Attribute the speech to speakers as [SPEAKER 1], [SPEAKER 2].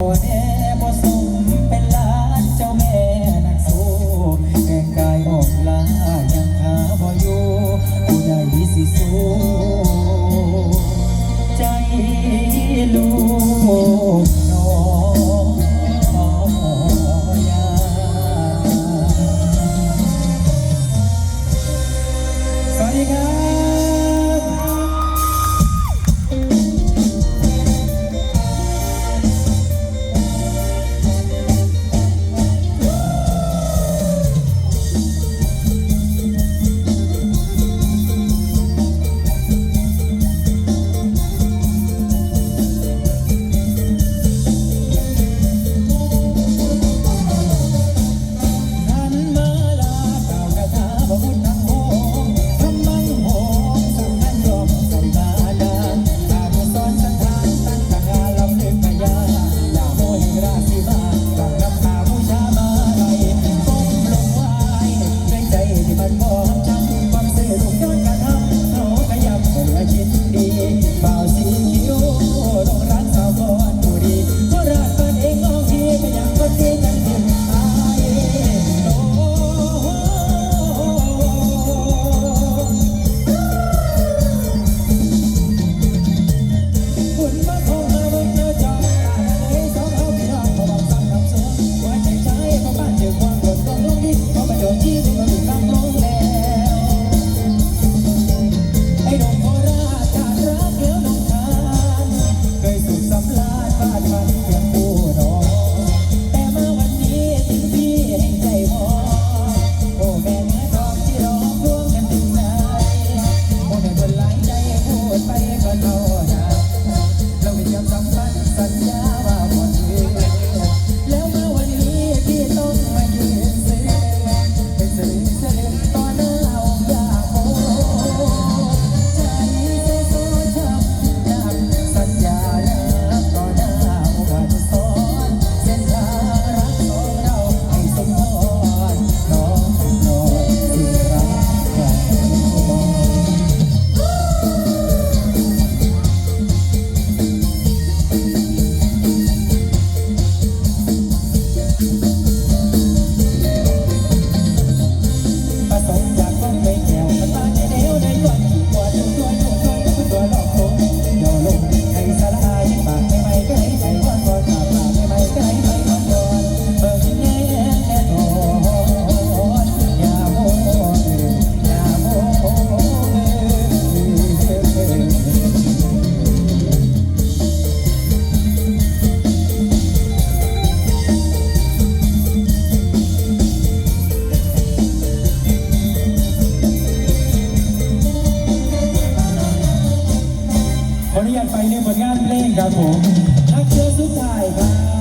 [SPEAKER 1] Oh, yeah. ขออนุญาตไปในผลงานเพลงครับผมทักเจอสุดท้ายครับ